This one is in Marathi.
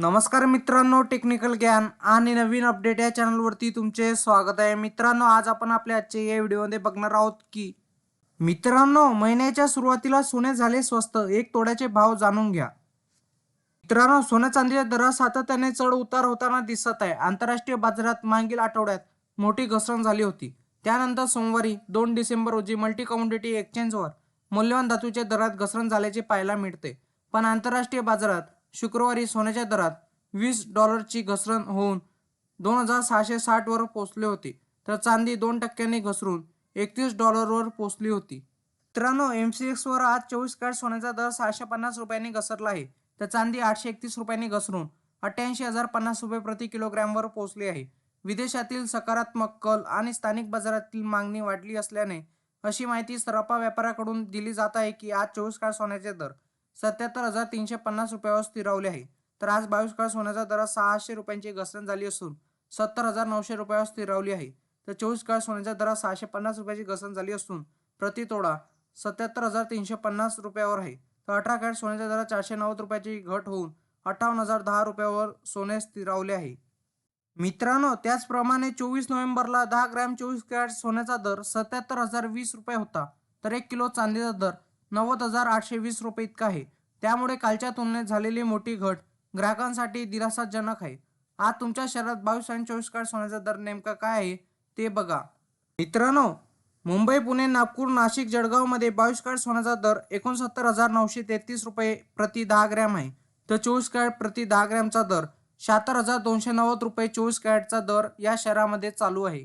नमस्कार मित्रांनो टेक्निकल ज्ञान आणि नवीन अपडेट या चॅनलवरती तुमचे स्वागत आहे. मित्रांनो आज आपण आपल्या आजच्या या व्हिडिओमध्ये बघणार आहोत की मित्रांनो महिन्याच्या सुरुवातीला सोने झाले स्वस्त. एक तोड्याचे भाव जाणून घ्या. मित्रांनो सोन्या चांदीच्या दरात सातत्याने चढ उतार होताना दिसत आहे. आंतरराष्ट्रीय बाजारात मागील आठवड्यात मोठी घसरण झाली होती. त्यानंतर सोमवारी दोन डिसेंबर रोजी मल्टी कमोडिटी एक्सचेंजवर मौल्यवान धातूच्या दरात घसरण झाल्याचे पाहायला मिळते. पण आंतरराष्ट्रीय बाजारात शुक्रवारी सोन्याच्या दरात वीस डॉलरची घसरण होऊन दोन हजार सहाशे साठवर पोचले होते तर चांदी दोन टक्क्यांनी घसरून एकतीस डॉलरवर पोचली होती. मित्रांनो एम सी एक्सवर आज चोवीस कॅरेट सोन्याचा दर सहाशे पन्नास रुपयांनी घसरला आहे तर चांदी आठशे एकतीस रुपयांनी घसरून अठ्ठ्याऐंशी हजार पन्नास रुपये प्रति किलोग्रॅमवर पोहोचली आहे. विदेशातील सकारात्मक कल आणि स्थानिक बाजारातील मागणी वाढली असल्याने अशी माहिती सराफा व्यापाऱ्याकडून दिली जात आहे की आज चोवीस काळ सोन्याचे दर सत्याहत्तर हजार तीनशे पन्नास रुपयावर स्थिरावले आहे. तर आज बावीस काळ सोन्याचा दरात सहाशे रुपयांची घसरण झाली असून सत्तर हजार नऊशे रुपयावर स्थिरावली आहे. तर चोवीस काळ सोन्याच्या दरात सहाशे पन्नास रुपयाची घसरण झाली असून प्रति तोडा सत्याहत्तर हजार तीनशे पन्नास रुपयावर आहे. तर अठरा कॅरेट सोन्याच्या दरात चारशे नव्वद रुपयाची घट होऊन अठ्ठावन्न हजार दहा रुपयावर सोने स्थिरावले आहे. मित्रांनो त्याचप्रमाणे चोवीस नोव्हेंबरला दहा ग्रॅम चोवीस कॅरेट सोन्याचा दर सत्याहत्तर हजार वीस रुपये होता. तर एक किलो चांदीचा दर नव्वद हजार आठशे वीस रुपये इतका आहे. त्यामुळे कालच्या तुलनेत झालेली मोठी घट ग्राहकांसाठी दिलासाजनक आहे. आज तुमच्या शहरात बावीस आणि चोवीस काळ सोन्याचा दर नेमका काय आहे ते बघा. मित्रांनो मुंबई पुणे नागपूर नाशिक जळगावमध्ये बावीस काळ सोन्याचा दर एकोणसत्तर हजार नऊशे तेहतीस रुपये प्रति दहा ग्रॅम आहे. तर चोवीस कॅरेट प्रति दहा ग्रॅमचा दर शहात्तर हजार दोनशे नव्वद रुपये चोवीस कॅरेटचा दर या शहरामध्ये चालू आहे.